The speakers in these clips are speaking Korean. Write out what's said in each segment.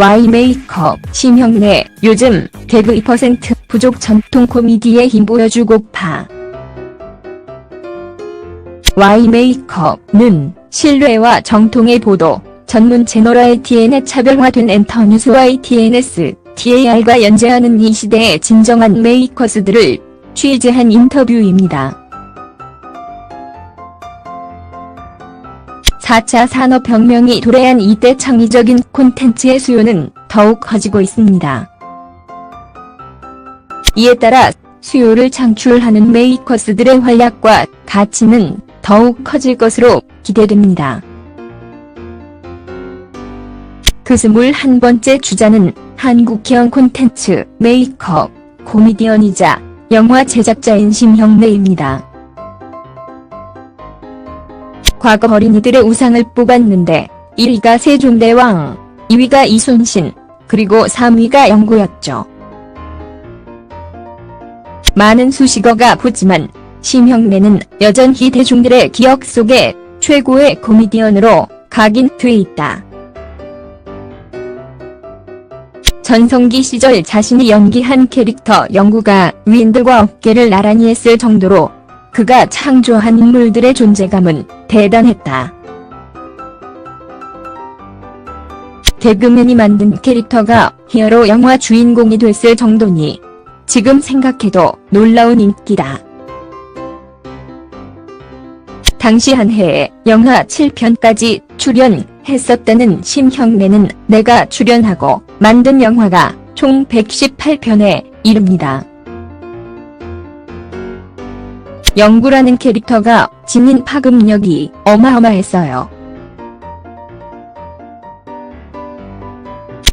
Y 메이커, 심형래, 요즘 개그 2% 부족 전통 코미디의 힘 보여주고파. Y 메이커는 신뢰와 정통의 보도, 전문 채널 YTN의 차별화된 엔터뉴스 YTNS, DAR과 연재하는 이 시대의 진정한 메이커스들을 취재한 인터뷰입니다. 4차 산업혁명이 도래한 이때 창의적인 콘텐츠의 수요는 더욱 커지고 있습니다. 이에 따라 수요를 창출하는 메이커스들의 활약과 가치는 더욱 커질 것으로 기대됩니다. 그 스물 한 번째 주자는 한국형 콘텐츠 메이커, 코미디언이자 영화 제작자인 심형래입니다. 과거 어린이들의 우상을 뽑았는데 1위가 세종대왕, 2위가 이순신, 그리고 3위가 영구였죠. 많은 수식어가 붙지만 심형래는 여전히 대중들의 기억 속에 최고의 코미디언으로 각인돼 있다. 전성기 시절 자신이 연기한 캐릭터 영구가 위인들과 어깨를 나란히 했을 정도로 그가 창조한 인물들의 존재감은 대단했다. 개그맨이 만든 캐릭터가 히어로 영화 주인공이 됐을 정도니 지금 생각해도 놀라운 인기다. 당시 한 해에 영화 7편까지 출연했었다는 심형래는 내가 출연하고 만든 영화가 총 118편에 이릅니다. 영구라는 캐릭터가 지닌 파급력이 어마어마했어요.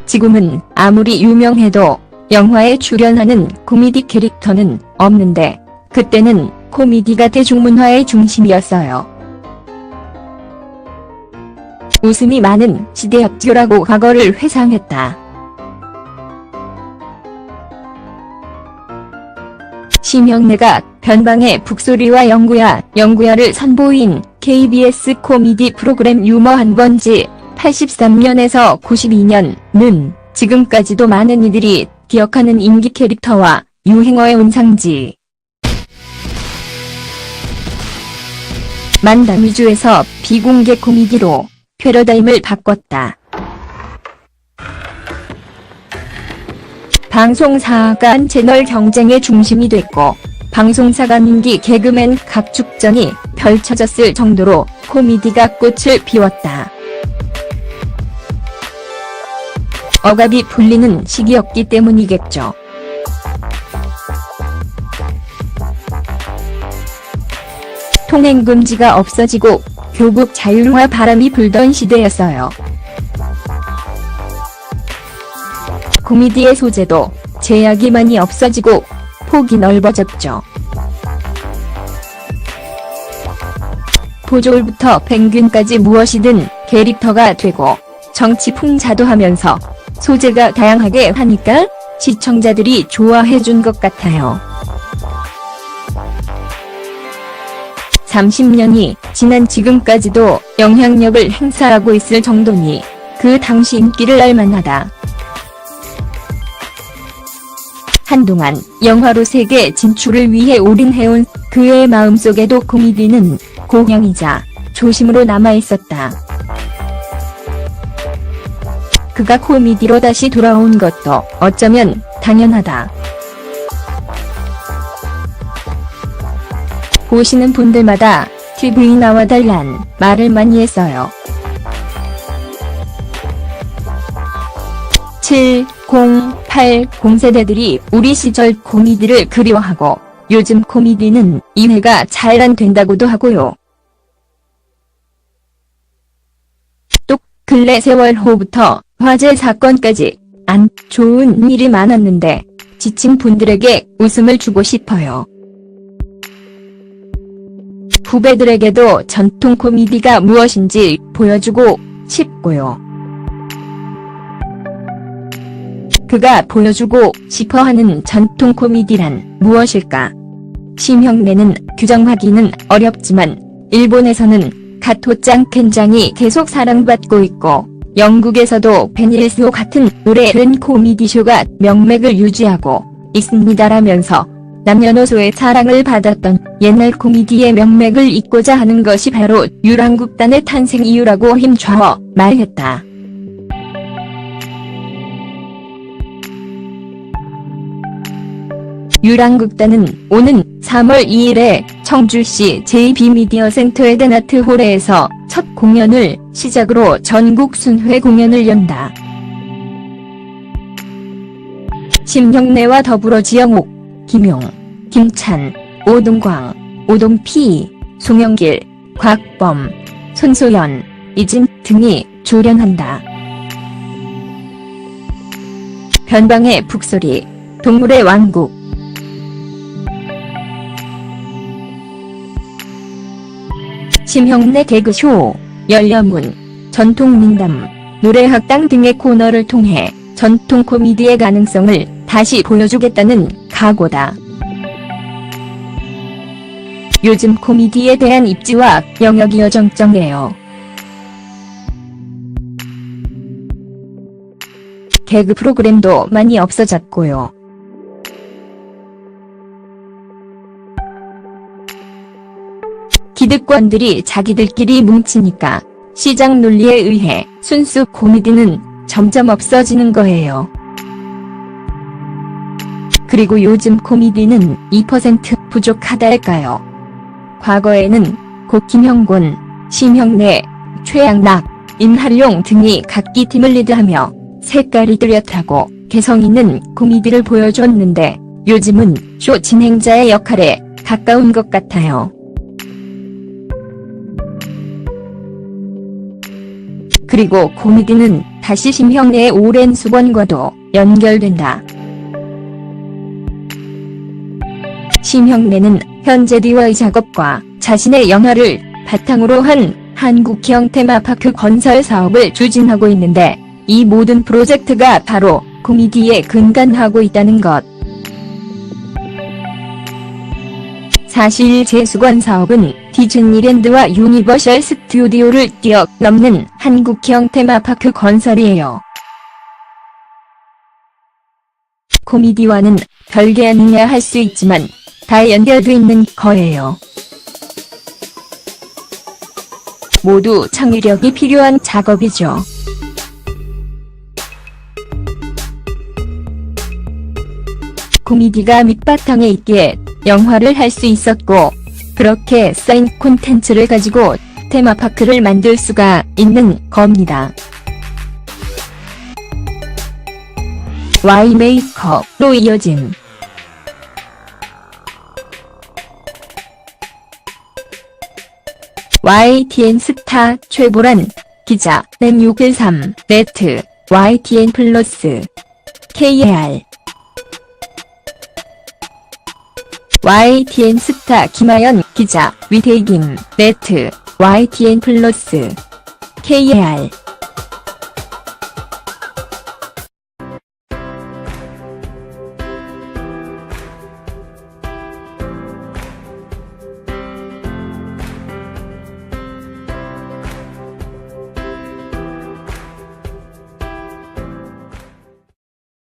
지금은 아무리 유명해도 영화에 출연하는 코미디 캐릭터는 없는데 그때는 코미디가 대중문화의 중심이었어요. 웃음이 많은 시대였죠라고 과거를 회상했다. 심형래가 변방의 북소리와 영구야, 영구야를 선보인 KBS 코미디 프로그램 유머 한 번지 83년에서 92년은 지금까지도 많은 이들이 기억하는 인기 캐릭터와 유행어의 온상지. 만담 위주에서 비공개 코미디로 패러다임을 바꿨다. 방송사 간 채널 경쟁의 중심이 됐고 방송사 간 인기 개그맨 각축전이 펼쳐졌을 정도로 코미디가 꽃을 피웠다. 억압이 풀리는 시기였기 때문이겠죠. 통행 금지가 없어지고 교복 자율화 바람이 불던 시대였어요. 코미디의 소재도 제약이 많이 없어지고 폭이 넓어졌죠. 보졸부터 펭귄까지 무엇이든 캐릭터가 되고 정치 풍자도 하면서 소재가 다양하게 하니까 시청자들이 좋아해준 것 같아요. 30년이 지난 지금까지도 영향력을 행사하고 있을 정도니 그 당시 인기를 알만하다. 한동안 영화로 세계 진출을 위해 올인해온 그의 마음속에도 코미디는 고향이자 조심으로 남아있었다. 그가 코미디로 다시 돌아온 것도 어쩌면 당연하다. 보시는 분들마다 TV 나와 달란 말을 많이 했어요. 7, 0, 8, 0세대들이 우리 시절 코미디를 그리워하고 요즘 코미디는 이해가 잘 안 된다고도 하고요. 또 근래 세월 호부터 화재 사건까지 안 좋은 일이 많았는데 지친 분들에게 웃음을 주고 싶어요. 후배들에게도 전통 코미디가 무엇인지 보여주고 싶고요. 그가 보여주고 싶어 하는 전통 코미디란 무엇일까? 심형래는 규정하기는 어렵지만 일본에서는 가토짱 켄장이 계속 사랑받고 있고 영국에서도 베니스호 같은 오래된 코미디쇼가 명맥을 유지하고 있습니다라면서 남녀노소의 사랑을 받았던 옛날 코미디의 명맥을 잇고자 하는 것이 바로 유랑극단의 탄생 이유라고 힘줘어 말했다. 유랑극단은 오는 3월 2일에 청주시 JB미디어 센터 에덴아트 홀에서 첫 공연을 시작으로 전국 순회 공연을 연다. 심형래와 더불어 지영옥, 김용, 김찬, 오동광, 오동피, 송영길, 곽범, 손소연, 이진 등이 출연한다. 변방의 북소리, 동물의 왕국 심형래 개그쇼, 열려문, 전통민담, 노래학당 등의 코너를 통해 전통 코미디의 가능성을 다시 보여주겠다는 각오다. 요즘 코미디에 대한 입지와 영역이 어정쩡해요. 개그 프로그램도 많이 없어졌고요. 기득권들이 자기들끼리 뭉치니까 시장 논리에 의해 순수 코미디는 점점 없어지는 거예요. 그리고 요즘 코미디는 2% 부족하달까요? 과거에는 고 김형곤, 심형래, 최양락, 임하룡 등이 각기 팀을 리드하며 색깔이 뚜렷하고 개성 있는 코미디를 보여줬는데 요즘은 쇼 진행자의 역할에 가까운 것 같아요. 그리고 코미디는 다시 심형래의 오랜 수건과도 연결된다. 심형래는 현재 DY 작업과 자신의 영화를 바탕으로 한 한국형 테마파크 건설 사업을 추진하고 있는데 이 모든 프로젝트가 바로 코미디에 근간하고 있다는 것. 사실 재수건 사업은 디즈니랜드와 유니버셜 스튜디오를 뛰어넘는 한국형 테마파크 건설이에요. 코미디와는 별개 아니냐 할 수 있지만 다 연결돼 있는 거예요. 모두 창의력이 필요한 작업이죠. 코미디가 밑바탕에 있기에 영화를 할 수 있었고 그렇게 쌓인 콘텐츠를 가지고 테마파크를 만들 수가 있는 겁니다. 와이메이커로 이어진 YTN 스타 최보란 기자 램613 네트 YTN 플러스 KR YTN 스타 김하연 기자 위대김 네트 YTN 플러스 KR